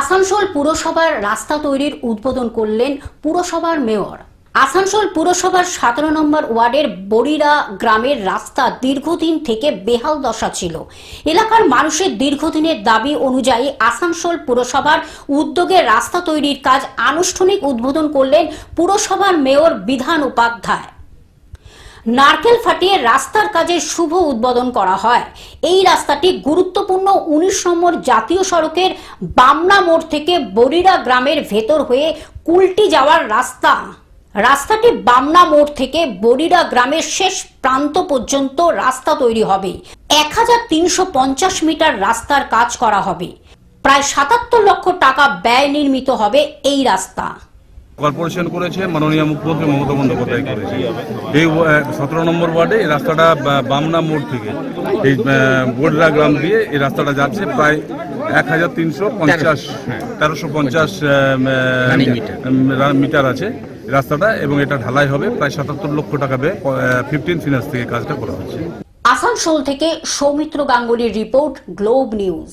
আসানসোল পুরসভার রাস্তা তৈরির উদ্বোধন করলেন পুরসভার মেয়র। আসানসোল পুরসভার সতেরো নম্বর ওয়ার্ডের বড়িরা গ্রামের রাস্তা দীর্ঘদিন থেকে বেহাল দশা ছিল। এলাকার মানুষের দীর্ঘদিনের দাবি অনুযায়ী আসানসোল পুরসভার উদ্যোগে রাস্তা তৈরির কাজ আনুষ্ঠানিক উদ্বোধন করলেন পুরসভার মেয়র বিধান উপাধ্যায়। নারকেল ফাটিয়ে রাস্তার কাজের শুভ উদ্বোধন করা হয়। এই রাস্তাটি গুরুত্বপূর্ণ উনিশ নম্বর জাতীয় সড়কের বামনা মোড় থেকে বরিরা গ্রামের ভেতর হয়ে কুলটি যাওয়ার রাস্তা। রাস্তাটি বামনা মোড় থেকে বরিরা গ্রামের শেষ প্রান্ত পর্যন্ত রাস্তা তৈরি হবে। এক হাজার তিনশো পঞ্চাশ মিটার রাস্তার কাজ করা হবে। প্রায় সাতাত্তর লক্ষ টাকা ব্যয় নির্মিত হবে এই রাস্তা। কর্পোরেশন করেছে মাননীয় মুখ্যমন্ত্রী মমতা বন্দ্যোপাধ্যায় করেছে। এই সতেরো নম্বর ওয়ার্ডে এই রাস্তাটা বা- বামনা মোড় থেকে এই বোডরা গ্রাম দিয়ে এই রাস্তাটা যাচ্ছে প্রায় এক হাজার তিনশো পঞ্চাশ তেরোশো পঞ্চাশ মিটার। আছে রাস্তাটা এবং এটা ঢালাই হবে প্রায় সাতাত্তর লক্ষ টাকা ব্যয় ফিফটিন ফিনান্স থেকে কাজটা করা হচ্ছে। আসানসোল থেকে সৌমিত্র গাঙ্গুলির রিপোর্ট গ্লোব নিউজ।